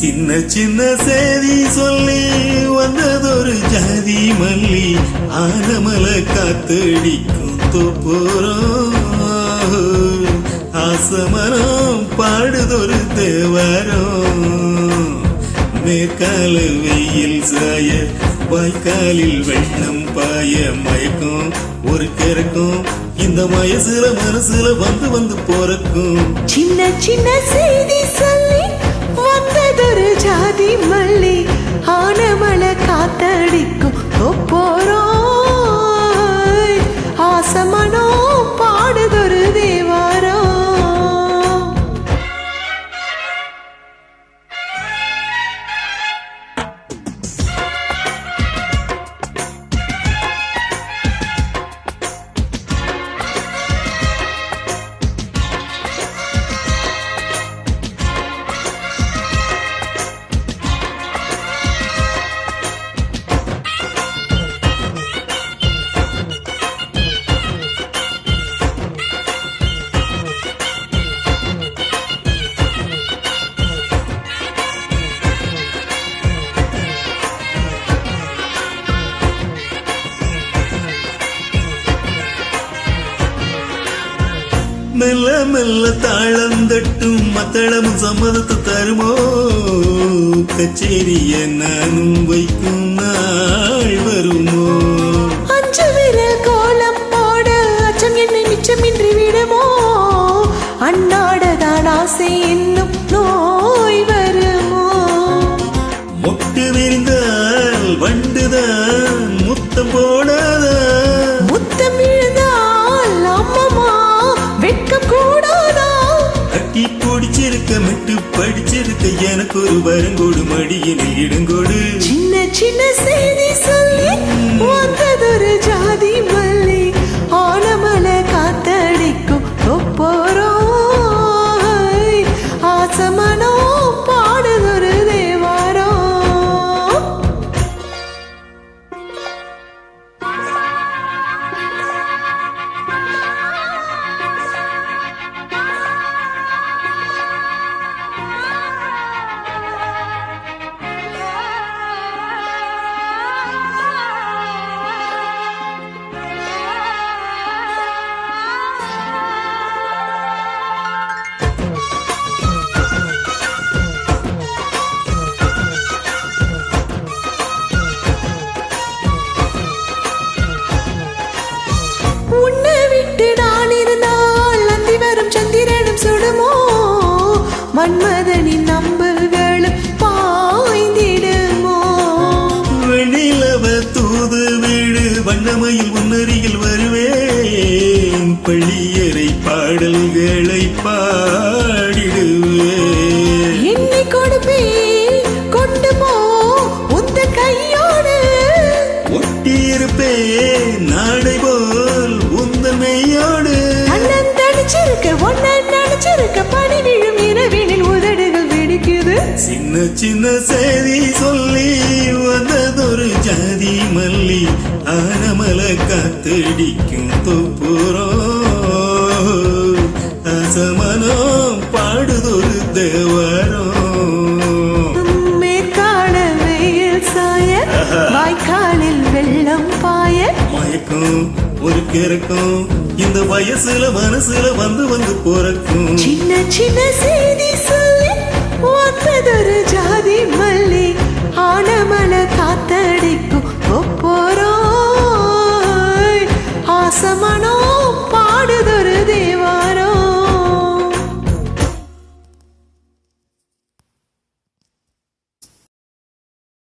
சின்ன சின்ன செய்தி சொல்லி வந்ததொரு ஜாதி மல்லி ஆனமல காத்தடிக்கும் தோப்போறோம் ஆசமரம் பாடுதொரு தேவாரம் மேற்கால வெயில் சாய வாய்க்காலில் வெள்ளம் பாய மயக்கம். ஒரு கிறக்கும் இந்த மயசுல மனசுல வந்து வந்து போறக்கும். சின்ன சின்ன செய்தி ஆனமல காத்தடிக்கும். ஒப்போரோய் மெல்ல மெல்ல தாளம் தட்டும் மத்தளமும் சம்மதத்தை தருமோ? கச்சேரிய நானும் வைக்கும் நாள் வருமோ? அஞ்சு விரல் கோலம் போட அச்சம் என்னை மிச்சமின்றி விடுமோ? அன்னாடதான் ஆசை என்னும் நோய் வருமோ? மொட்டு விரிந்தால் வண்டுதான் முத்தம் போடாதா? பிடிச்சிருக்க படிச்சிருக்க எனக்கு ஒரு வரங்கோடு மடியினை இடங்கோடு. சின்ன சின்ன செய்தி சொல்லி வந்ததொரு ஜாதி மல்லி. மன்மதனின் நம்புகளும் சின்ன சின்ன செய்தி சொல்லி வந்ததொரு ஜாதி மல்லி ஆனமல காத்தடிக்கும் தொப்புறோம் அசமனம் பாடுதொரு சாய வாய்க்காலில் வெள்ளம் பாய. மயக்கம் ஒரு கிறக்கம். இந்த வயசுல மனசுல வந்து வந்து போறக்கும். சின்ன சின்ன ஆனமல காத்தடிக்கும். ஒப்போரோ